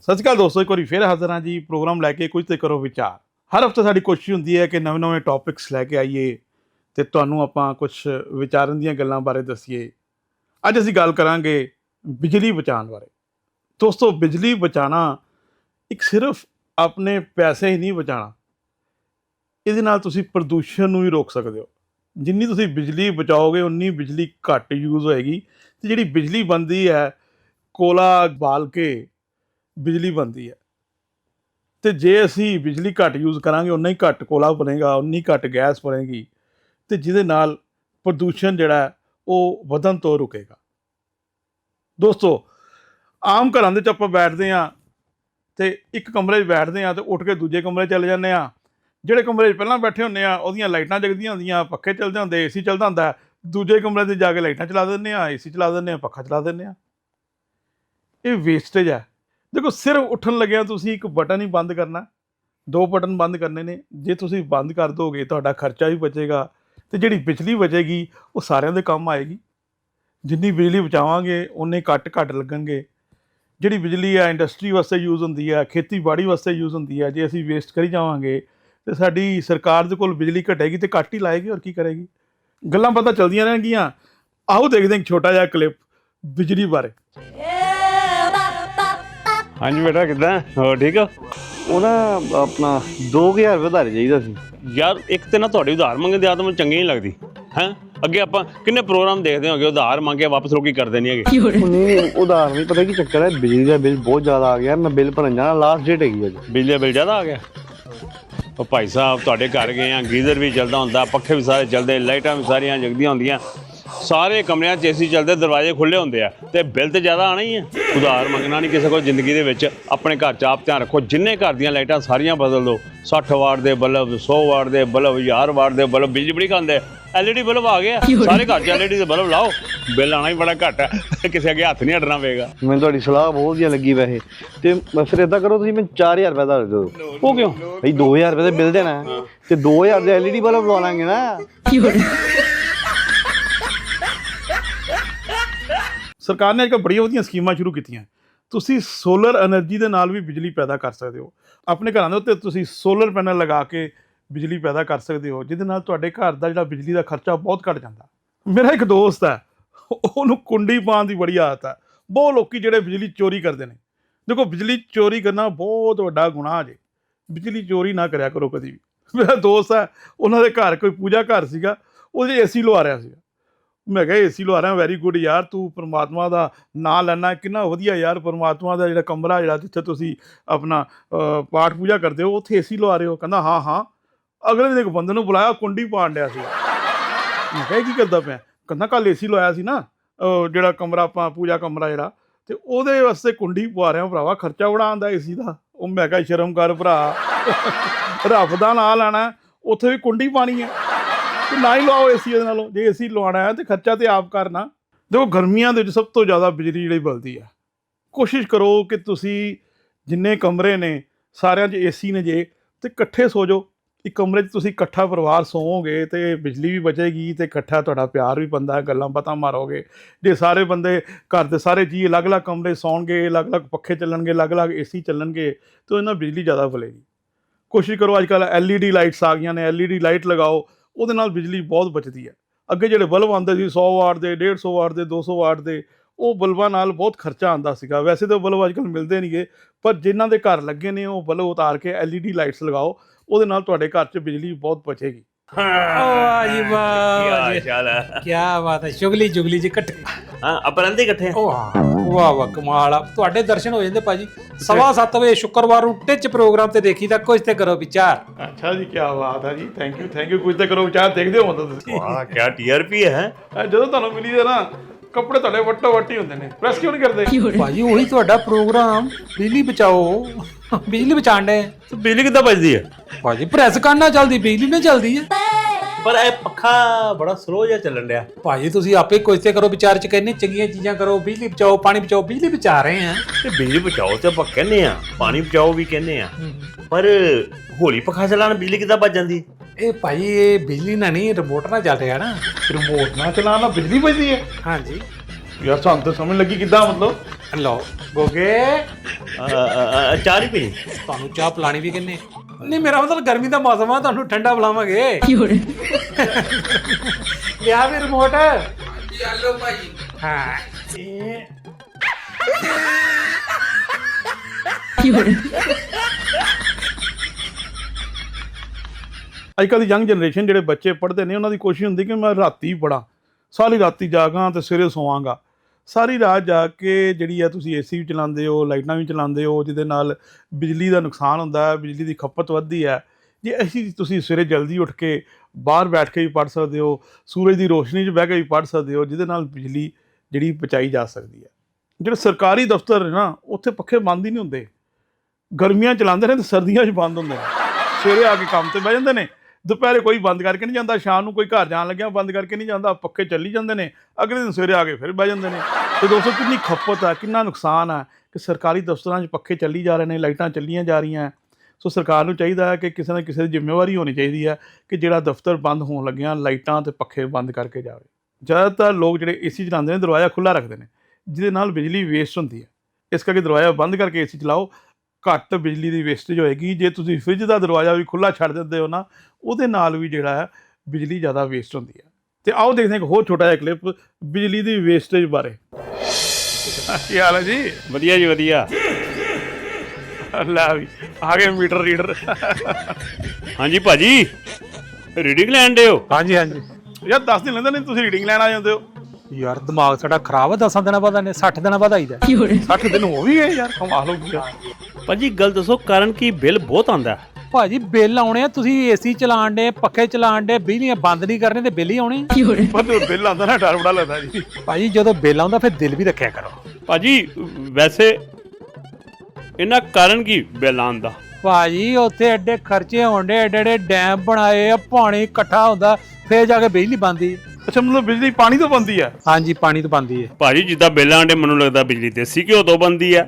ਸਤਿ ਸ਼੍ਰੀ ਅਕਾਲ ਦੋਸਤੋ, ਇੱਕ ਵਾਰੀ ਫਿਰ ਹਾਜ਼ਰ ਹਾਂ ਜੀ ਪ੍ਰੋਗਰਾਮ ਲੈ ਕੇ, ਕੁਝ ਤੇ ਕਰੋ ਵਿਚਾਰ। ਹਰ ਹਫ਼ਤੇ ਸਾਡੀ ਕੋਸ਼ਿਸ਼ ਹੁੰਦੀ ਹੈ ਕਿ ਨਵੇਂ-ਨਵੇਂ ਟੌਪਿਕਸ ਲੈ ਕੇ ਆਈਏ ਤੇ ਤੁਹਾਨੂੰ ਆਪਾਂ ਕੁਝ ਵਿਚਾਰਨ ਦੀਆਂ ਗੱਲਾਂ ਬਾਰੇ ਦੱਸੀਏ। ਅੱਜ ਅਸੀਂ ਗੱਲ ਕਰਾਂਗੇ ਬਿਜਲੀ ਬਚਾਉਣ ਬਾਰੇ। ਦੋਸਤੋ, ਬਿਜਲੀ ਬਚਾਉਣਾ ਇੱਕ ਸਿਰਫ ਆਪਣੇ ਪੈਸੇ ਹੀ ਨਹੀਂ ਬਚਾਉਣਾ। ਇਹਦੇ ਨਾਲ ਤੁਸੀਂ ਪ੍ਰਦੂਸ਼ਣ ਨੂੰ ਵੀ ਰੋਕ ਸਕਦੇ ਹੋ। ਜਿੰਨੀ ਤੁਸੀਂ ਬਿਜਲੀ ਬਚਾਓਗੇ, ਉਨੀ ਬਿਜਲੀ ਘੱਟ ਯੂਜ਼ ਹੋਏਗੀ। ਤੇ ਜਿਹੜੀ ਬਿਜਲੀ ਬਣਦੀ ਹੈ, ਕੋਲਾ ਬਾਲ ਕੇ ਬਿਜਲੀ ਬਣਦੀ ਹੈ। ਤੇ ਜੇ ਅਸੀਂ ਬਿਜਲੀ ਘੱਟ ਯੂਜ਼ ਕਰਾਂਗੇ, ਉਨਾ ਹੀ ਘੱਟ ਕੋਲਾ ਬਣੇਗਾ, ਉਨੀ ਘੱਟ ਗੈਸ ਬਣੇਗੀ। ਤੇ ਜਿਹਦੇ ਨਾਲ ਪ੍ਰਦੂਸ਼ਣ ਜਿਹੜਾ ਉਹ ਵਧਣ ਤੋਂ ਰੁਕੇਗਾ। ਦੋਸਤੋ, ਆਮ ਘਰਾਂ ਦੇ ਵਿੱਚ ਆਪਾਂ ਬੈਠਦੇ ਆ ਤੇ ਇੱਕ ਕਮਰੇ 'ਚ ਬੈਠਦੇ ਆ ਤੇ ਉੱਠ ਕੇ ਦੂਜੇ ਕਮਰੇ ਚਲੇ ਜਾਂਦੇ ਆ ਜਿਹੜੇ ਕਮਰੇ 'ਚ ਪਹਿਲਾਂ ਬੈਠੇ ਹੁੰਦੇ ਆ ਉਹਦੀਆਂ ਲਾਈਟਾਂ ਜਗਦੀਆਂ ਹੁੰਦੀਆਂ, ਪੱਖੇ ਚੱਲਦੇ ਹੁੰਦੇ, ਏਸੀ ਚੱਲਦਾ ਹੁੰਦਾ ਦੂਜੇ ਕਮਰੇ 'ਤੇ ਜਾ ਕੇ ਲਾਈਟਾਂ ਚਲਾ ਦਿੰਦੇ ਆ ਏਸੀ ਚਲਾ ਦਿੰਦੇ ਆ ਪੱਖਾ ਚਲਾ ਦਿੰਦੇ ਆ ਇਹ ਵੇਸਟੇਜ ਹੈ। ਦੇਖੋ, ਸਿਰਫ ਉੱਠਣ ਲੱਗਿਆ ਤੁਸੀਂ ਇੱਕ ਬਟਨ ਹੀ ਬੰਦ ਕਰਨਾ। ਦੋ ਬਟਨ ਬੰਦ ਕਰਨੇ ਨੇ। ਜੇ ਤੁਸੀਂ ਬੰਦ ਕਰ ਦੋਗੇ, ਤੁਹਾਡਾ ਖਰਚਾ ਵੀ ਬਚੇਗਾ ਤੇ ਜਿਹੜੀ ਬਿਜਲੀ ਬਚੇਗੀ, ਉਹ ਸਾਰਿਆਂ ਦੇ ਕੰਮ ਆਏਗੀ। ਜਿੰਨੀ ਬਿਜਲੀ ਬਚਾਵਾਂਗੇ ਉਨੇ ਕੱਟ ਘੱਟ ਲੱਗਣਗੇ। ਜਿਹੜੀ ਬਿਜਲੀ ਆ ਇੰਡਸਟਰੀ ਵਾਸਤੇ ਯੂਜ਼ ਹੁੰਦੀ ਆ, ਖੇਤੀਬਾੜੀ ਵਾਸਤੇ ਯੂਜ਼ ਹੁੰਦੀ ਆ, ਜੇ ਅਸੀਂ ਵੇਸਟ ਕਰੀ ਜਾਵਾਂਗੇ, ਤੇ ਸਾਡੀ ਸਰਕਾਰ ਦੇ ਕੋਲ ਬਿਜਲੀ ਘਟੇਗੀ ਤੇ ਕੱਟ ਹੀ ਲਾਏਗੀ ਔਰ ਕੀ ਕਰੇਗੀ? ਗੱਲਾਂ ਪਤਾ ਚੱਲਦੀਆਂ ਰਹਿਣਗੀਆਂ। ਆਓ ਦੇਖਦੇ ਹਾਂ ਇੱਕ ਛੋਟਾ ਜਿਹਾ ਕਲਿੱਪ ਬਿਜਲੀ ਬਾਰੇ। ਹਾਂਜੀ ਬੇਟਾ ਕਿੱਦਾਂ? ਹੋਰ ਠੀਕ ਹੋ? ਉਹ ਨਾ ਆਪਣਾ 2000 ਵਧਾਰੇ ਚਾਹੀਦਾ ਸੀ। ਯਾਰ ਇੱਕ ਤੇ ਨਾ ਤੁਹਾਡੀ ਉਧਾਰ ਮੰਗਣ ਦੀ ਆਦਤ ਮੈਨੂੰ ਚੰਗੀ ਨਹੀਂ ਲੱਗਦੀ ਹੈ? ਅੱਗੇ ਆਪਾਂ ਕਿੰਨੇ ਪ੍ਰੋਗਰਾਮ ਦੇਖਦੇ ਹੋਗੇ ਉਧਾਰ ਮੰਗੇ ਵਾਪਸ ਲੋਕੀ ਕਰਦੇ ਨਹੀਂ ਹੈਗੇ। ਉਹ ਨਹੀਂ ਉਧਾਰ ਨਹੀਂ ਪਤਾ ਕੀ ਚੱਕਰ ਹੈ ਬਿਜਲੀ ਦਾ ਬਿੱਲ ਬਹੁਤ ਜ਼ਿਆਦਾ ਆ ਗਿਆ ਮੈਂ ਬਿੱਲ ਭਰਨ ਜਾਣਾ ਲਾਸਟ ਡੇਟ ਹੈਗੀ ਅੱਜ। ਬਿਜਲੀ ਦਾ ਬਿੱਲ ਜ਼ਿਆਦਾ ਆ ਗਿਆ? ਉਹ ਭਾਈ ਸਾਹਿਬ ਤੁਹਾਡੇ ਘਰ ਗਏ ਆ ਗੀਜ਼ਰ ਵੀ ਚੱਲਦਾ ਹੁੰਦਾ ਪੱਖੇ ਵੀ ਸਾਰੇ ਚੱਲਦੇ ਲਾਈਟਾਂ ਵੀ ਸਾਰੀਆਂ ਜਗਦੀਆਂ ਹੁੰਦੀਆਂ। ਸਾਰੇ ਕਮਰਿਆਂ 'ਚ ਏਸੀ ਚੱਲਦੇ ਦਰਵਾਜ਼ੇ ਖੁੱਲੇ ਹੁੰਦੇ ਆ ਤੇ ਬਿੱਲ ਤੇ ਜ਼ਿਆਦਾ ਆਣਾ ਹੀ ਹੈ ਉਧਾਰ ਮੰਗਣਾ ਨਹੀਂ ਕਿਸੇ ਕੋਲ ਜ਼ਿੰਦਗੀ ਦੇ ਵਿੱਚ। ਆਪਣੇ ਘਰ 'ਚ ਆਪ ਧਿਆਨ ਰੱਖੋ ਜਿੰਨੇ ਘਰ ਦੀਆਂ ਲਾਈਟਾਂ ਸਾਰੀਆਂ ਬਦਲ ਦਿਓ। 60 ਵਾਟ ਦੇ ਬਲਬ 100 ਵਾਟ ਦੇ ਬਲਬ 1000 ਵਾਟ ਦੇ ਬਲਬ ਬਿਜਲੀ ਬੜੀ ਖਾਂਦੇ। ਐਲਈਡੀ ਬਲਬ ਆ ਗਏ ਆ। ਸਾਰੇ ਘਰ 'ਚ ਐਲਈਡੀ ਦੇ ਬਲਬ ਲਾਓ। ਬਿੱਲ ਆਣਾ ਹੀ ਬੜਾ ਘੱਟ ਹੈ ਕਿਸੇ ਅੱਗੇ ਹੱਥ ਨਹੀਂ ਅੜਨਾ ਪਏਗਾ। ਮੈਨੂੰ ਤੁਹਾਡੀ ਸਲਾਹ ਬਹੁਤ ਵਧੀਆ ਲੱਗੀ ਵੈਸੇ। ਤੇ ਫਿਰ ਇਦਾਂ ਕਰੋ ਤੁਸੀਂ ਮੈਨੂੰ 4000 ਰੁਪਏ ਦਾ ਦਿਓ। ਉਹ ਕਿਉਂ? ਭਾਈ 2000 ਰੁਪਏ ਦਾ ਬਿੱਲ ਦੇਣਾ ਤੇ 2000 ਦੇ ਐਲਈਡੀ ਬਲਬ ਲਵਾ ਲਾਂਗੇ ਨਾ। ਸਰਕਾਰ ਨੇ ਅੱਜਕੱਲ ਬੜੀਆਂ ਵਧੀਆ ਸਕੀਮਾਂ ਸ਼ੁਰੂ ਕੀਤੀਆਂ। ਤੁਸੀਂ ਸੋਲਰ એનર્ਜੀ ਦੇ ਨਾਲ ਵੀ ਬਿਜਲੀ ਪੈਦਾ ਕਰ ਸਕਦੇ ਹੋ। ਆਪਣੇ ਘਰਾਂ ਦੇ ਉੱਤੇ ਤੁਸੀਂ ਸੋਲਰ ਪੈਨਲ ਲਗਾ ਕੇ ਬਿਜਲੀ ਪੈਦਾ ਕਰ ਸਕਦੇ ਹੋ, ਜਿਹਦੇ ਨਾਲ ਤੁਹਾਡੇ ਘਰ ਦਾ ਜਿਹੜਾ ਬਿਜਲੀ ਦਾ ਖਰਚਾ ਬਹੁਤ ਘਟ ਜਾਂਦਾ। ਮੇਰਾ ਇੱਕ ਦੋਸਤ ਹੈ, ਉਹਨੂੰ ਕੁੰਡੀ ਪਾਉਣ ਦੀ ਬੜੀ ਆਦਤ ਹੈ। ਬਹੁਤ ਲੋਕੀ ਜਿਹੜੇ ਬਿਜਲੀ ਚੋਰੀ ਕਰਦੇ ਨੇ। ਦੇਖੋ, ਬਿਜਲੀ ਚੋਰੀ ਕਰਨਾ ਬਹੁਤ ਵੱਡਾ ਗੁਨਾਹ ਜੇ। ਬਿਜਲੀ ਚੋਰੀ ਨਾ ਕਰਿਆ ਕਰੋ ਕਦੀ ਵੀ। ਮੇਰਾ ਦੋਸਤ ਹੈ, ਉਹਨਾਂ ਦੇ ਘਰ ਕੋਈ ਪੂਜਾ ਘਰ ਸੀਗਾ, ਉਹਦੇ ਏਸੀ ਲਵਾ ਰਿਆ ਸੀ ਮੈਂ ਕਿਹਾ ਏਸੀ ਲਵਾ ਰਿਹਾ ਵੈਰੀ ਗੁੱਡ ਯਾਰ, ਤੂੰ ਪਰਮਾਤਮਾ ਦਾ ਨਾਂ ਲੈਣਾ, ਕਿੰਨਾ ਵਧੀਆ ਯਾਰ ਪਰਮਾਤਮਾ ਦਾ ਜਿਹੜਾ ਕਮਰਾ ਜਿਹੜਾ ਜਿੱਥੇ ਤੁਸੀਂ ਆਪਣਾ ਪਾਠ ਪੂਜਾ ਕਰਦੇ ਹੋ, ਉੱਥੇ ਏਸੀ ਲਵਾ ਰਹੇ ਹੋ। ਕਹਿੰਦਾ, ਹਾਂ ਹਾਂ। ਅਗਲੇ ਦਿਨ ਇੱਕ ਬੰਦੇ ਨੂੰ ਬੁਲਾਇਆ, ਕੁੰਡੀ ਪਾਣ ਡਿਆ ਸੀ। ਮੈਂ ਕਿਹਾ ਕੀ ਕਰਦਾ ਪਿਆ? ਕਹਿੰਦਾ ਕੱਲ ਏਸੀ ਲਵਾਇਆ ਸੀ ਨਾ ਜਿਹੜਾ ਕਮਰਾ ਆਪਾਂ, ਪੂਜਾ ਕਮਰਾ ਜਿਹੜਾ, ਤੇ ਉਹਦੇ ਵਾਸਤੇ ਕੁੰਡੀ ਪਵਾ ਰਿਹਾ ਭਰਾਵਾ, ਖਰਚਾ ਬੜਾ ਆਂਦਾ ਏਸੀ ਦਾ। ਉਹ ਮੈਂ ਕਿਹਾ, ਸ਼ਰਮ ਕਰ ਭਰਾ। ਰੱਬ ਦਾ ਨਾਂ ਲੈਣਾ, ਉੱਥੇ ਵੀ ਕੁੰਡੀ ਪਾਣੀ ਹੈ। ਤੇ ਨਾ ਹੀ ਲਵਾਓ ਏਸੀ ਇਹਦੇ ਨਾਲੋਂ। ਜੇ ਏਸੀ ਲਵਾਉਣਾ ਹੈ ਤੇ ਖਰਚਾ ਤੇ ਆਪ ਕਰਨਾ। ਦੇਖੋ, ਗਰਮੀਆਂ ਦੇ ਵਿੱਚ ਸਭ ਤੋਂ ਜ਼ਿਆਦਾ ਬਿਜਲੀ ਜਿਹੜੀ ਬਲਦੀ ਹੈ। ਕੋਸ਼ਿਸ਼ ਕਰੋ ਕਿ ਤੁਸੀਂ ਜਿੰਨੇ ਕਮਰੇ ਨੇ, ਸਾਰਿਆਂ 'ਚ ਏਸੀ ਨੇ ਜੇ, ਤੇ ਇਕੱਠੇ ਸੋ ਜਾਓ। ਇੱਕ ਕਮਰੇ 'ਚ ਤੁਸੀਂ ਇਕੱਠਾ ਪਰਿਵਾਰ ਸੋਵੋਗੇ ਤੇ ਬਿਜਲੀ ਵੀ ਬਚੇਗੀ ਤੇ ਇਕੱਠਾ ਤੁਹਾਡਾ ਪਿਆਰ ਵੀ ਬੰਦਾ ਗੱਲਾਂ ਬਾਤਾਂ ਮਾਰੋਗੇ। ਜੇ ਸਾਰੇ ਬੰਦੇ ਘਰ ਦੇ ਸਾਰੇ ਜੀ ਅਲੱਗ-ਅਲੱਗ ਕਮਰੇ ਸੌਣਗੇ, ਅਲੱਗ-ਅਲੱਗ ਪੱਖੇ ਚੱਲਣਗੇ, ਅਲੱਗ-ਅਲੱਗ ਏਸੀ ਚੱਲਣਗੇ, ਤੇ ਉਹਨਾਂ ਬਿਜਲੀ ਜ਼ਿਆਦਾ ਫਲੇਗੀ। ਕੋਸ਼ਿਸ਼ ਕਰੋ ਅੱਜ ਕੱਲ੍ਹ ਐਲਈਡੀ ਲਾਈਟਸ ਆ ਗਈਆਂ ਨੇ ਐਲਈਡੀ ਲਾਈਟ ਲਗਾਓ। ਉਹਦੇ ਨਾਲ ਬਿਜਲੀ ਬਹੁਤ ਬਚਦੀ ਹੈ। ਅੱਗੇ ਜਿਹੜੇ ਬਲਬ ਆਉਂਦੇ ਸੀ 100 ਵਾਟ ਦੇ 150 ਵਾਟ ਦੇ 200 ਵਾਟ ਦੇ ਉਹ ਬਲਬਾਂ ਨਾਲ ਬਹੁਤ ਖਰਚਾ ਆਉਂਦਾ ਸੀਗਾ। ਵੈਸੇ ਤਾਂ ਬਲਬ ਅੱਜ ਕੱਲ੍ਹ ਮਿਲਦੇ ਨਹੀਂਗੇ ਪਰ ਜਿਨ੍ਹਾਂ ਦੇ ਘਰ ਲੱਗੇ ਨੇ ਉਹ ਬਲਬ ਉਤਾਰ ਕੇ ਐਲਈਡੀ ਲਾਈਟਸ ਲਗਾਓ ਉਹਦੇ ਨਾਲ ਤੁਹਾਡੇ ਘਰ 'ਚ ਬਿਜਲੀ ਬਹੁਤ ਬਚੇਗੀ। ਵਾਹ ਜੀ ਵਾਹ। ਕੀ ਹਾਲ ਹੈ? ਕੀ ਬਾਤ ਹੈ। ਸ਼ੁਗਲੀ ਜੁਗਲੀ ਜੀ ਇਕੱਠੇ ਹਾਂ ਆਪਾਂ ਰਹਿੰਦੇ ਇਕੱਠੇ? ਉਹ ਹਾਂ, ਵਾਹ ਵਾਹ ਕਮਾਲ ਆ। ਤੁਹਾਡੇ ਦਰਸ਼ਨ ਹੋ ਜਾਂਦੇ ਭਾਜੀ। ਸਵਾ ਸੱਤ ਵਜੇ ਸ਼ੁੱਕਰਵਾਰ ਨੂੰ ਟਿਚ ਪ੍ਰੋਗਰਾਮ ਤੇ ਦੇਖੀਦਾ ਕੁਝ ਤੇ ਕਰੋ ਵਿਚਾਰ। ਅੱਛਾ ਜੀ ਕੀ ਬਾਤ ਹੈ ਜੀ। ਥੈਂਕ ਯੂ ਥੈਂਕ ਯੂ ਕੁਝ ਤਾਂ ਕਰੋ ਵਿਚਾਰ ਦੇਖਦੇ ਹੋ ਮਤਲਬ ਤੁਸੀਂ। ਵਾਹ ਕੀ ਟੀਆਰਪੀ ਹੈ ਜਦੋਂ ਤੁਹਾਨੂੰ ਮਿਲੀ ਦੇ ਨਾ ਕੱਪੜੇ ਤੁਹਾਡੇ ਵੱਟੋ ਵੱਟੀ ਹੁੰਦੇ ਨੇ। ਪ੍ਰੈਸ ਕਿਉਂ ਨਹੀਂ ਕਰਦੇ? ਭਾਜੀ ਉਹੀ ਤੁਹਾਡਾ ਪ੍ਰੋਗਰਾਮ। ਬਿਜਲੀ ਬਚਾਓ। ਬਿਜਲੀ ਬਚਾਣ ਦੇ ਤੇ ਬਿਜਲੀ ਕਿੱਦਾਂ ਬਚਦੀ ਹੈ? ਭਾਜੀ ਪ੍ਰੈਸ ਕਰਨਾ ਚੱਲਦੀ ਬਿਜਲੀ ਨਹੀਂ ਚੱਲਦੀ ਹੈ। ਪਰ ਇਹ ਪੱਖਾ ਬੜਾ ਸਲੋ ਜਿਹਾ ਚੱਲਣ ਡਿਆ। ਭਾਜੀ ਤੁਸੀਂ ਆਪੇ ਕੁਝ ਤੇ ਕਰੋ ਵਿਚਾਰ ਚ ਕਹਿੰਦੇ ਚੰਗੀਆਂ ਚੀਜ਼ਾਂ ਕਰੋ ਬਿਜਲੀ ਬਚਾਓ ਪਾਣੀ ਬਚਾਓ ਬਿਜਲੀ ਬਚਾ ਰਹੇ ਆ। ਤੇ ਬਿਜਲੀ ਬਚਾਓ ਤੇ ਆਪਾਂ ਕਹਿੰਦੇ ਆ ਪਾਣੀ ਬਚਾਓ ਵੀ ਕਹਿੰਦੇ ਆ। ਪਰ ਹੋਲੀ ਪੱਖਾ ਚਲਾਉਣ ਬਿਜਲੀ ਕਿੱਦਾਂ ਬਚ ਜਾਂਦੀ? ਇਹ ਭਾਈ ਇਹ ਬਿਜਲੀ ਨਾਲ ਨਹੀਂ ਰਿਮੋਟ ਨਾਲ ਚੱਲ ਰਿਹਾ ਨਾ। ਰਿਮੋਟ ਨਾਲ ਚਲਾਉਣਾ ਬਿਜਲੀ ਬਚਦੀ ਹੈ। ਹਾਂਜੀ। ਯਾਰ ਸਾਨੂੰ ਤਾਂ ਸਮਝ ਲੱਗੀ ਕਿੱਦਾਂ ਮਤਲਬ। ਲਓ। ਗੋਗੇ। ਚਾਰ ਹੀ ਪੀਣੀ? ਤੁਹਾਨੂੰ ਚਾਹ ਪਿਲਾਣੀ ਵੀ ਕਿੰਨੇ? ਨਹੀਂ ਮੇਰਾ ਮਤਲਬ ਗਰਮੀ ਦਾ ਮੌਸਮ ਆ ਤੁਹਾਨੂੰ ਠੰਡਾ ਪਿਲਾਵਾਂਗੇ। ਲਿਆ ਵੀ ਰਿਮੋਟ ਚੱਲੋ ਭਾਜੀ ਹਾਂ। ਅੱਜ ਕੱਲ੍ਹ ਦੀ ਯੰਗ ਜਨਰੇਸ਼ਨ ਜਿਹੜੇ ਬੱਚੇ ਪੜ੍ਹਦੇ ਨੇ ਉਹਨਾਂ ਦੀ ਕੋਸ਼ਿਸ਼ ਹੁੰਦੀ ਕਿ ਮੈਂ ਰਾਤੀ ਪੜਾਂ ਸਾਰੀ ਰਾਤੀ ਜਾਗਾਂ ਤੇ ਸਵੇਰੇ ਸੋਵਾਂਗਾ। ਸਾਰੀ ਰਾਤ ਜਾ ਕੇ ਜਿਹੜੀ ਆ ਤੁਸੀਂ ਏਸੀ ਵੀ ਚਲਾਉਂਦੇ ਹੋ, ਲਾਈਟਾਂ ਵੀ ਚਲਾਉਂਦੇ ਹੋ, ਜਿਹਦੇ ਨਾਲ ਬਿਜਲੀ ਦਾ ਨੁਕਸਾਨ ਹੁੰਦਾ ਹੈ, ਬਿਜਲੀ ਦੀ ਖਪਤ ਵੱਧਦੀ ਹੈ। ਜੇ ਅਸੀਂ ਤੁਸੀਂ ਸਵੇਰੇ ਜਲਦੀ ਉੱਠ ਕੇ ਬਾਹਰ ਬੈਠ ਕੇ ਵੀ ਪੜ੍ਹ ਸਕਦੇ ਹੋ, ਸੂਰਜ ਦੀ ਰੋਸ਼ਨੀ 'ਚ ਬਹਿ ਕੇ ਵੀ ਪੜ੍ਹ ਸਕਦੇ ਹੋ, ਜਿਹਦੇ ਨਾਲ ਬਿਜਲੀ ਜਿਹੜੀ ਬਚਾਈ ਜਾ ਸਕਦੀ ਹੈ। ਜਿਹੜੇ ਸਰਕਾਰੀ ਦਫ਼ਤਰ ਨੇ ਨਾ, ਉੱਥੇ ਪੱਖੇ ਬੰਦ ਹੀ ਨਹੀਂ ਹੁੰਦੇ। ਗਰਮੀਆਂ ਚਲਾਉਂਦੇ ਨੇ ਤੇ ਸਰਦੀਆਂ 'ਚ ਬੰਦ ਹੁੰਦੇ ਨੇ। ਸਵੇਰੇ ਆ ਕੇ ਕੰਮ ਤੇ ਬਹਿ ਜਾਂਦੇ ਨੇ। ਦੁਪਹਿਰੇ ਕੋਈ ਬੰਦ ਕਰਕੇ ਨਹੀਂ ਜਾਂਦਾ, ਸ਼ਾਮ ਨੂੰ ਕੋਈ ਘਰ ਜਾਣ ਲੱਗਿਆ ਬੰਦ ਕਰਕੇ ਨਹੀਂ ਜਾਂਦਾ, ਪੱਖੇ ਚੱਲੀ ਜਾਂਦੇ ਨੇ, ਅਗਲੇ ਦਿਨ ਸਵੇਰੇ ਆ ਕੇ ਫਿਰ ਬਹਿ ਜਾਂਦੇ ਨੇ। ਤੇ ਦੋਸਤੋ, ਕਿੰਨੀ ਖਪਤ ਹੈ ਕਿੰਨਾ ਨੁਕਸਾਨ ਹੈ ਕਿ ਸਰਕਾਰੀ ਦਫ਼ਤਰਾਂ 'ਚ ਪੱਖੇ ਚੱਲੀ ਜਾ ਰਹੇ ਨੇ, ਲਾਈਟਾਂ ਚੱਲੀਆਂ ਜਾ ਰਹੀਆਂ। ਸੋ ਸਰਕਾਰ ਨੂੰ ਚਾਹੀਦਾ ਹੈ ਕਿ ਕਿਸੇ ਨਾ ਕਿਸੇ ਦੀ ਜ਼ਿੰਮੇਵਾਰੀ ਹੋਣੀ ਚਾਹੀਦੀ ਹੈ ਕਿ ਜਿਹੜਾ ਦਫ਼ਤਰ ਬੰਦ ਹੋਣ ਲੱਗਿਆ, ਲਾਈਟਾਂ ਤੇ ਪੱਖੇ ਬੰਦ ਕਰਕੇ ਜਾਵੇ। ਜ਼ਿਆਦਾਤਰ ਲੋਕ ਜਿਹੜੇ ਏਸੀ ਚਲਾਉਂਦੇ ਨੇ, ਦਰਵਾਜ਼ਾ ਖੁੱਲਾ ਰੱਖਦੇ ਨੇ, ਜਿਹਦੇ ਨਾਲ ਬਿਜਲੀ ਵੇਸਟ ਹੁੰਦੀ ਹੈ। ਇਸ ਕਰਕੇ ਦਰਵਾਜ਼ਾ ਬੰਦ ਕਰਕੇ ਏਸੀ ਚਲਾਓ। ਘੱਟ ਬਿਜਲੀ ਦੀ ਵੇਸਟੇਜ ਹੋਏਗੀ। ਜੇ ਤੁਸੀਂ ਫ੍ਰਿਜ ਦਾ ਦਰਵਾਜ਼ਾ ਵੀ ਖੁੱਲਾ ਛੱਡ ਦਿੰਦੇ ਹੋ ਨਾ ਉਹਦੇ ਨਾਲ ਵੀ ਜਿਹੜਾ ਹੈ ਬਿਜਲੀ ਜ਼ਿਆਦਾ ਵੇਸਟ ਹੁੰਦੀ ਹੈ। ਤੇ ਆਓ ਦੇਖਦੇ ਹਾਂ ਇੱਕ ਹੋਰ ਛੋਟਾ ਜਿਹਾ ਕਲਿੱਪ ਬਿਜਲੀ ਦੀ ਵੇਸਟੇਜ ਬਾਰੇ। ਕੀ ਹਾਲ ਹੈ ਜੀ? ਵਧੀਆ ਜੀ ਵਧੀਆ। ਲੈ ਵੀ ਆ ਗਏ ਮੀਟਰ ਰੀਡਰ ਹਾਂਜੀ ਭਾਜੀ ਰੀਡਿੰਗ ਲੈਣ ਦੇ ਹੋ? ਹਾਂਜੀ ਹਾਂਜੀ। ਯਾਰ 10 ਦਿਨ ਲੈਂਦੇ ਨੇ ਤੁਸੀਂ ਰੀਡਿੰਗ ਲੈਣ ਆ ਜਾਂਦੇ ਹੋ। ਯਾਰ ਦਿਮਾਗ ਸਾਡਾ ਖਰਾਬ ਆ ਦਸਾਂ ਦਿਨਾਂ ਬਾਅਦ ਨੇ 60 ਦਿਨਾਂ ਬਾਅਦ ਆਈਦਾ। 60 ਦਿਨ ਹੋ ਵੀ ਗਏ ਯਾਰ ਕਮਾਲ ਹੋ ਗਈ। ਭਾਜੀ ਗੱਲ ਦੱਸੋ ਕਾਰਨ ਕੀ ਬਿੱਲ ਬਹੁਤ ਆਂਦਾ ਭਾਜੀ ਬਿੱਲ ਆਉਣੇ ਆ ਤੁਸੀਂ ਏਸੀ ਚਲਾਣ ਦੇ ਪੱਖੇ ਚਲਾਣ ਦੇ ਬਿਜਲੀਆਂ ਬੰਦ ਨਹੀਂ ਕਰਨੇ ਤੇ ਬਿੱਲ ਹੀ ਆਉਣੇ ਆ। ਪਰ ਜਦੋਂ ਬਿੱਲ ਆਉਂਦਾ ਨਾ ਡਰ ਬੜਾ ਲੱਗਦਾ ਜੀ। ਭਾਜੀ ਜਦੋਂ ਬਿੱਲ ਆਉਂਦਾ ਫਿਰ ਦਿਲ ਵੀ ਰੱਖਿਆ ਕਰੋ। ਭਾਜੀ ਵੈਸੇ ਇਹਨਾਂ ਕਾਰਨ ਕੀ ਬਿੱਲ ਆਂਦਾ ਭਾਜੀ ਉੱਥੇ ਐਡੇ ਖਰਚੇ ਹੋਣਦੇ ਐਡੇ ਐਡੇ ਡੈਮ ਬਣਾਏ ਆ ਪਾਣੀ ਇਕੱਠਾ ਹੁੰਦਾ ਫੇਰ ਜਾ ਕੇ ਬਿਜਲੀ ਬੰਦੀ ਅੱਛਾ ਮਤਲਬ ਬਿਜਲੀ ਪਾਣੀ ਤੋਂ ਬੰਦੀ ਹੈ ਹਾਂਜੀ ਪਾਣੀ ਤੋਂ ਬੰਦੀ ਹੈ ਭਾਜੀ ਜਿੱਦਾਂ ਬਿੱਲ ਆਂਦੇ ਮੈਨੂੰ ਲੱਗਦਾ ਬਿਜਲੀ ਦੇਸੀ ਘਿਓ ਤੋਂ ਬੰਦੀ ਆ।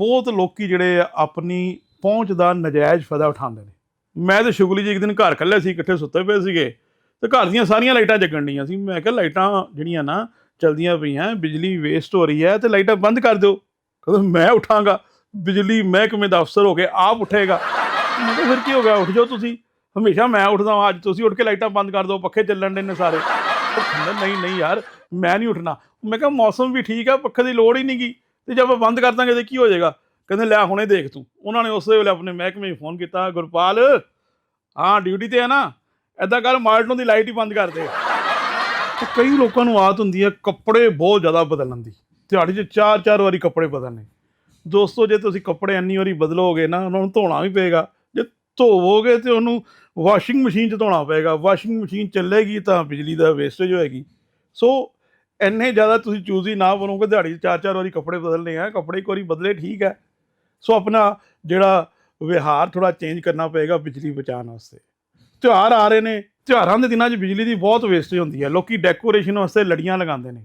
ਬਹੁਤ ਲੋਕੀ ਜਿਹੜੇ ਆ ਆਪਣੀ ਪਹੁੰਚ ਦਾ ਨਜਾਇਜ਼ ਫਾਇਦਾ ਉਠਾਉਂਦੇ ਨੇ। ਮੈਂ ਤੇ ਸ਼ੁਗਲੀ ਜੀ ਇੱਕ ਦਿਨ ਘਰ ਇਕੱਲੇ ਸੀ, ਇਕੱਠੇ ਸੁੱਤੇ ਪਏ ਸੀਗੇ ਤੇ ਘਰ ਦੀਆਂ ਸਾਰੀਆਂ ਲਾਈਟਾਂ ਜਗਣ ਡੀਆਂ ਸੀ। ਮੈਂ ਕਿਹਾ ਲਾਈਟਾਂ ਜਿਹੜੀਆਂ ਨਾ ਚਲਦੀਆਂ ਪਈਆਂ, ਬਿਜਲੀ ਵੇਸਟ ਹੋ ਰਹੀ ਹੈ ਤੇ ਲਾਈਟਾਂ ਬੰਦ ਕਰ ਦਿਓ। ਕਹਿੰਦਾ ਮੈਂ ਉਠਾਂਗਾ, ਬਿਜਲੀ ਮਹਿਕਮੇ ਦਾ ਅਫਸਰ ਹੋ ਕੇ ਆਪ ਉਠੇਗਾ। ਮੈਂ ਕਿਹਾ ਫਿਰ ਕੀ ਹੋ ਗਿਆ, ਉੱਠ ਜਾਓ ਤੁਸੀਂ। ਹਮੇਸ਼ਾ ਮੈਂ ਉੱਠਦਾ ਹਾਂ, ਅੱਜ ਤੁਸੀਂ ਉੱਠ ਕੇ ਲਾਈਟਾਂ ਬੰਦ ਕਰ ਦਿਓ, ਪੱਖੇ ਚੱਲਣ ਦੇ ਨੇ ਸਾਰੇ। ਕਹਿੰਦਾ, ਨਹੀਂ ਨਹੀਂ ਯਾਰ, ਮੈਂ ਨਹੀਂ ਉੱਠਣਾ। ਮੈਂ ਕਿਹਾ, ਮੌਸਮ ਵੀ ਠੀਕ ਆ, ਪੱਖੇ ਦੀ ਲੋੜ ਹੀ ਨਹੀਂਗੀ ਤੇ ਜੇ ਆਪਾਂ ਬੰਦ ਕਰ ਦਾਂਗੇ ਤੇ ਕੀ ਹੋ ਜਾਏਗਾ? ਕਹਿੰਦੇ, ਲੈ ਹੁਣੇ ਦੇਖ ਤੂੰ। ਉਹਨਾਂ ਨੇ ਉਸੇ ਵੇਲੇ ਆਪਣੇ ਮਹਿਕਮੇ 'ਚ ਫੋਨ ਕੀਤਾ, ਗੁਰਪਾਲ ਹਾਂ ਡਿਊਟੀ ਤੇ ਹੈ ਨਾ ਐਦਾਂ ਕਰ, ਮਾਲਟੋਂ ਦੀ ਲਾਈਟ ਹੀ ਬੰਦ ਕਰ ਦੇ। ਤੇ ਕਈ ਲੋਕਾਂ ਨੂੰ ਆਦਤ ਹੁੰਦੀ ਹੈ ਕੱਪੜੇ ਬਹੁਤ ਜ਼ਿਆਦਾ ਬਦਲਣ ਦੀ। ਦਿਹਾੜੀ 'ਚ ਚਾਰ ਚਾਰ ਵਾਰੀ ਕੱਪੜੇ ਬਦਲਣੇ। ਦੋਸਤੋ, ਜੇ ਤੁਸੀਂ ਕੱਪੜੇ ਇੰਨੀ ਵਾਰੀ ਬਦਲੋਗੇ ਨਾ, ਉਹਨਾਂ ਨੂੰ ਧੋਣਾ ਵੀ ਪਏਗਾ। ਜੇ ਧੋਵੋਗੇ ਤੇ ਉਹਨੂੰ ਵਾਸ਼ਿੰਗ ਮਸ਼ੀਨ 'ਚ ਧੋਣਾ ਪਏਗਾ। ਵਾਸ਼ਿੰਗ ਮਸ਼ੀਨ ਚੱਲੇਗੀ ਤਾਂ ਬਿਜਲੀ ਦਾ ਵੇਸਟੇਜ ਹੋਏਗੀ। ਸੋ ਇੰਨੇ ਜ਼ਿਆਦਾ ਤੁਸੀਂ ਚੂਜ਼ੀ ਨਾ ਬਣੋਗੇ, ਦਿਹਾੜੀ 'ਚ ਚਾਰ ਚਾਰ ਵਾਰੀ ਕੱਪੜੇ ਬਦਲਨੇ ਆ, ਕੱਪੜੇ ਇੱਕ ਵਾਰੀ ਬਦਲੇ ਠੀਕ ਹੈ। ਸੋ ਆਪਣਾ ਜਿਹੜਾ ਵਿਹਾਰ ਥੋੜਾ ਚੇਂਜ ਕਰਨਾ ਪਏਗਾ ਬਿਜਲੀ ਬਚਾਉਣ ਵਾਸਤੇ। ਤਿਉਹਾਰ ਆ ਰਹੇ ਨੇ, ਤਿਉਹਾਰਾਂ ਦੇ ਦਿਨਾਂ 'ਚ ਬਿਜਲੀ ਦੀ ਬਹੁਤ ਵੇਸਟੇਜ ਹੁੰਦੀ ਹੈ। ਲੋਕੀ ਡੈਕੋਰੇਸ਼ਨ ਵਾਸਤੇ ਲੜੀਆਂ ਲਗਾਉਂਦੇ ਨੇ।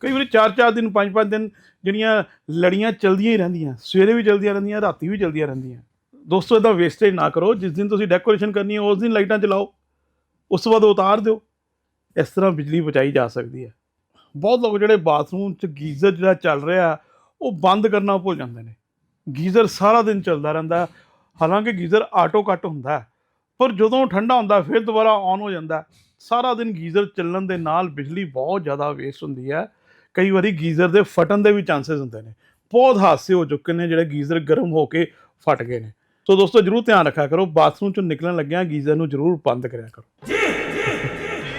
ਕਈ ਵਾਰੀ 4-4 ਦਿਨ 5-5 ਦਿਨ ਜਿਹੜੀਆਂ ਲੜੀਆਂ ਚਲਦੀਆਂ ਹੀ ਰਹਿੰਦੀਆਂ, ਸਵੇਰੇ ਵੀ ਚਲਦੀਆਂ ਰਹਿੰਦੀਆਂ, ਰਾਤੀ ਵੀ ਚਲਦੀਆਂ ਰਹਿੰਦੀਆਂ। ਦੋਸਤੋ ਇਹਦਾ ਵੇਸਟੇਜ ਨਾ ਕਰੋ। ਜਿਸ ਦਿਨ ਤੁਸੀਂ ਡੈਕੋਰੇਸ਼ਨ ਕਰਨੀ ਹੈ, ਉਸ ਦਿਨ ਲਾਈਟਾਂ ਚਲਾਓ। ਉਸ ਤੋਂ ਬਾਅਦ ਉਤਾਰ ਦਿਓ। ਇਸ ਤਰ੍ਹਾਂ ਬਿਜਲੀ ਬਚਾਈ ਜਾ ਸਕਦੀ ਹੈ। ਬਹੁਤ ਲੋਕ ਜਿਹੜੇ ਬਾਥਰੂਮ 'ਚ ਗੀਜ਼ਰ ਜਿਹੜਾ ਚੱਲ ਰਿਹਾ, ਉਹ ਬੰਦ ਕਰਨਾ ਭੁੱਲ ਜਾਂਦੇ ਨੇ। ਗੀਜ਼ਰ ਸਾਰਾ ਦਿਨ ਚੱਲਦਾ ਰਹਿੰਦਾ, ਹਾਲਾਂਕਿ ਗੀਜ਼ਰ ਆਟੋ ਕੱਟ ਹੁੰਦਾ, ਪਰ ਜਦੋਂ ਠੰਡਾ ਹੁੰਦਾ, ਫਿਰ ਦੁਬਾਰਾ ਆਨ ਹੋ ਜਾਂਦਾ। ਸਾਰਾ ਦਿਨ ਗੀਜ਼ਰ ਚੱਲਣ ਦੇ ਨਾਲ ਬਿਜਲੀ ਬਹੁਤ ਜ਼ਿਆਦਾ ਵੇਸਟ ਹੁੰਦੀ ਹੈ। ਕਈ ਵਾਰੀ ਗੀਜ਼ਰ ਦੇ ਫਟਣ ਦੇ ਵੀ ਚਾਂਸਸ ਹੁੰਦੇ ਨੇ। ਬਹੁਤ ਹਾਦਸੇ ਹੋ ਚੁੱਕੇ ਨੇ ਜਿਹੜੇ ਗੀਜ਼ਰ ਗਰਮ ਹੋ ਕੇ ਫਟ ਗਏ ਨੇ। ਸੋ ਦੋਸਤੋ, ਜਰੂਰ ਧਿਆਨ ਰੱਖਿਆ ਕਰੋ, ਬਾਥਰੂਮ ਚੋਂ ਨਿਕਲਣ ਲੱਗਿਆ ਗੀਜ਼ਰ ਨੂੰ ਜਰੂਰ ਬੰਦ ਕਰਿਆ ਕਰੋ।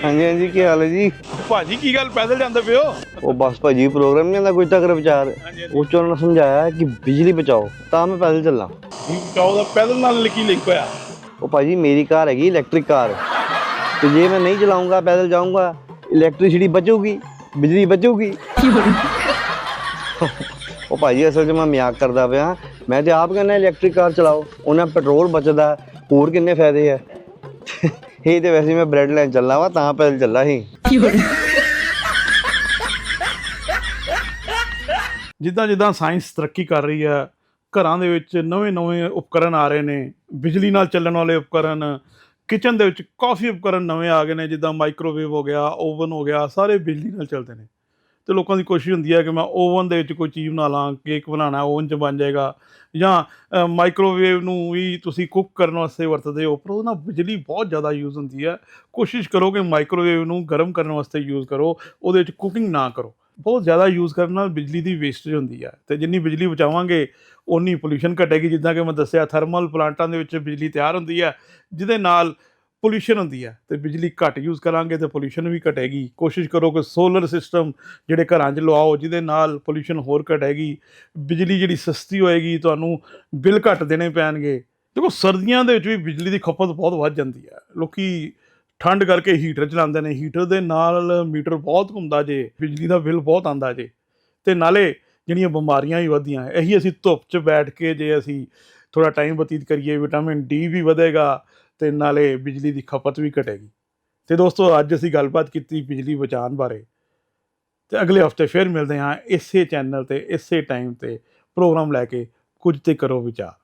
ਹਾਂਜੀ ਹਾਂਜੀ ਕੀ ਹਾਲ ਹੈ ਜੀ? ਭਾਜੀ ਕੀ ਗੱਲ ਪੈਦਲ ਜਾਂਦੇ ਪਿਓ ਉਹ ਬਸ ਭਾਜੀ ਪ੍ਰੋਗਰਾਮ ਨਹੀਂ ਆਂਦਾ ਕੋਈ ਤੱਕ ਵਿਚਾਰ। ਉਹ ਚ ਨੇ ਸਮਝਾਇਆ ਕਿ ਬਿਜਲੀ ਬਚਾਓ ਤਾਂ ਮੈਂ ਪੈਦਲ ਚੱਲਾਂ। ਕਾਉ ਦਾ ਪੈਦਲ ਨਾਲ ਲਿਖੀ ਲਿੰਕ ਹੋਇਆ। ਉਹ ਭਾਜੀ ਮੇਰੀ ਕਾਰ ਹੈਗੀ ਇਲੈਕਟ੍ਰਿਕ ਕਾਰ। ਤੇ ਜੇ ਮੈਂ ਨਹੀਂ ਚਲਾਉਂਗਾ ਪੈਦਲ ਜਾਊਂਗਾ ਇਲੈਕਟ੍ਰਿਸਿਟੀ ਬਚੂਗੀ ਬਿਜਲੀ ਬਚੂਗੀ। ਉਹ ਭਾਜੀ ਅਸਲ 'ਚ ਮੈਂ ਮਜ਼ਾਕ ਕਰਦਾ ਪਿਆ। ਮੈਂ ਤੇ ਆਪ ਕਹਿੰਦਾ ਇਲੈਕਟ੍ਰਿਕ ਕਾਰ ਚਲਾਓ। ਉਹਨਾਂ ਪੈਟਰੋਲ ਬਚਦਾ ਹੋਰ ਕਿੰਨੇ ਫਾਇਦੇ ਆ। ਇਹ ਤੇ ਵੈਸੇ ਮੈਂ ਬ੍ਰੈਡ ਲੈਣ ਚੱਲਾ ਵਾ ਤਾਂ ਪੈਦਲ ਚੱਲਾ ਸੀ ਜਿੱਦਾਂ ਜਿੱਦਾਂ ਸਾਇੰਸ ਤਰੱਕੀ ਕਰ ਰਹੀ ਹੈ ਘਰਾਂ ਦੇ ਵਿੱਚ ਨਵੇਂ-ਨਵੇਂ ਉਪਕਰਨ ਆ ਰਹੇ ਨੇ ਬਿਜਲੀ ਨਾਲ ਚੱਲਣ ਵਾਲੇ ਉਪਕਰਨ ਕਿਚਨ ਦੇ ਵਿੱਚ ਕਾਫੀ ਉਪਕਰਨ ਨਵੇਂ ਆ ਗਏ ਨੇ ਜਿੱਦਾਂ ਮਾਈਕ੍ਰੋਵੇਵ ਹੋ ਗਿਆ ਓਵਨ ਹੋ ਗਿਆ ਸਾਰੇ ਬਿਜਲੀ ਨਾਲ ਚੱਲਦੇ ਨੇ। ਤੇ ਲੋਕਾਂ ਦੀ ਕੋਸ਼ਿਸ਼ ਹੁੰਦੀ ਹੈ ਕਿ ਮੈਂ ਓਵਨ ਦੇ ਵਿੱਚ ਕੋਈ ਚੀਜ਼ ਬਣਾ ਲਾਂ, ਕੇਕ ਬਣਾਉਣਾ, ਓਵਨ 'ਚ ਬਣ ਜਾਏਗਾ ਜਾਂ ਮਾਈਕ੍ਰੋਵੇਵ ਨੂੰ ਵੀ ਤੁਸੀਂ ਕੁੱਕ ਕਰਨ ਵਾਸਤੇ ਵਰਤਦੇ ਹੋ, ਪਰ ਉਹ ਨਾਲ ਬਿਜਲੀ ਬਹੁਤ ਜ਼ਿਆਦਾ ਯੂਜ਼ ਹੁੰਦੀ ਹੈ। ਕੋਸ਼ਿਸ਼ ਕਰੋ ਕਿ ਮਾਈਕ੍ਰੋਵੇਵ ਨੂੰ ਗਰਮ ਕਰਨ ਵਾਸਤੇ ਯੂਜ਼ ਕਰੋ, ਉਹਦੇ ਵਿੱਚ ਕੁਕਿੰਗ ਨਾ ਕਰੋ। ਬਹੁਤ ਜ਼ਿਆਦਾ ਯੂਜ਼ ਕਰਨ ਨਾਲ ਬਿਜਲੀ ਦੀ ਵੇਸਟੇਜ ਹੁੰਦੀ ਹੈ ਤੇ ਜਿੰਨੀ ਬਿਜਲੀ ਬਚਾਵਾਂਗੇ ਉਨੀ ਪੋਲੂਸ਼ਨ ਘਟੇਗੀ। ਜਿੱਦਾਂ ਕਿ ਮੈਂ ਦੱਸਿਆ ਥਰਮਲ ਪਲਾਂਟਾਂ ਦੇ ਵਿੱਚ ਬਿਜਲੀ ਤਿਆਰ ਹੁੰਦੀ ਹੈ, ਜਿਹਦੇ ਨਾਲ ਪੋਲੂਸ਼ਨ ਹੁੰਦੀ ਹੈ ਤੇ ਬਿਜਲੀ ਘੱਟ ਯੂਜ਼ ਕਰਾਂਗੇ ਤੇ ਪੋਲੂਸ਼ਨ ਵੀ ਘਟੇਗੀ। ਕੋਸ਼ਿਸ਼ ਕਰੋ ਕਿ ਸੋਲਰ ਸਿਸਟਮ ਜਿਹੜੇ ਘਰਾਂ 'ਚ ਲਵਾਓ, ਜਿਹਦੇ ਨਾਲ ਪੋਲੂਸ਼ਨ ਹੋਰ ਘਟੇਗੀ। ਬਿਜਲੀ ਜਿਹੜੀ ਸਸਤੀ ਹੋਏਗੀ, ਤੁਹਾਨੂੰ ਬਿੱਲ ਘੱਟ ਦੇਣੇ ਪੈਣਗੇ। ਦੇਖੋ, ਸਰਦੀਆਂ ਦੇ ਵਿੱਚ ਵੀ ਬਿਜਲੀ ਦੀ ਖਪਤ ਬਹੁਤ ਵੱਧ ਜਾਂਦੀ ਹੈ ਲੋਕੀ ਠੰਡ ਕਰਕੇ ਹੀਟਰ ਚਲਾਉਂਦੇ ਨੇ। ਹੀਟਰ ਦੇ ਨਾਲ ਮੀਟਰ ਬਹੁਤ ਘੁੰਮਦਾ ਜੇ। ਬਿਜਲੀ ਦਾ ਬਿੱਲ ਬਹੁਤ ਆਂਦਾ ਜੇ। ਤੇ ਨਾਲੇ ਜਿਹੜੀਆਂ ਬਿਮਾਰੀਆਂ ਵੀ ਵਧਦੀਆਂ, ਇਹੀ ਅਸੀਂ ਧੁੱਪ 'ਚ ਬੈਠ ਕੇ ਜੇ ਅਸੀਂ ਥੋੜਾ ਟਾਈਮ ਬਤੀਤ ਕਰੀਏ ਵਿਟਾਮਿਨ ਡੀ ਵੀ ਵਧੇਗਾ। ਤੇ ਨਾਲੇ ਬਿਜਲੀ ਦੀ ਖਪਤ ਵੀ ਘਟੇਗੀ। ਤੇ ਦੋਸਤੋ, ਅੱਜ ਅਸੀਂ ਗੱਲਬਾਤ ਕੀਤੀ ਬਿਜਲੀ ਬਚਾਉਣ ਬਾਰੇ। ਤੇ ਅਗਲੇ ਹਫ਼ਤੇ ਫਿਰ ਮਿਲਦੇ ਹਾਂ ਇਸੇ ਚੈਨਲ ਤੇ, ਇਸੇ ਟਾਈਮ ਤੇ ਪ੍ਰੋਗਰਾਮ ਲੈ ਕੇ ਕੁਝ ਤੇ ਕਰੋ ਵਿਚਾਰ।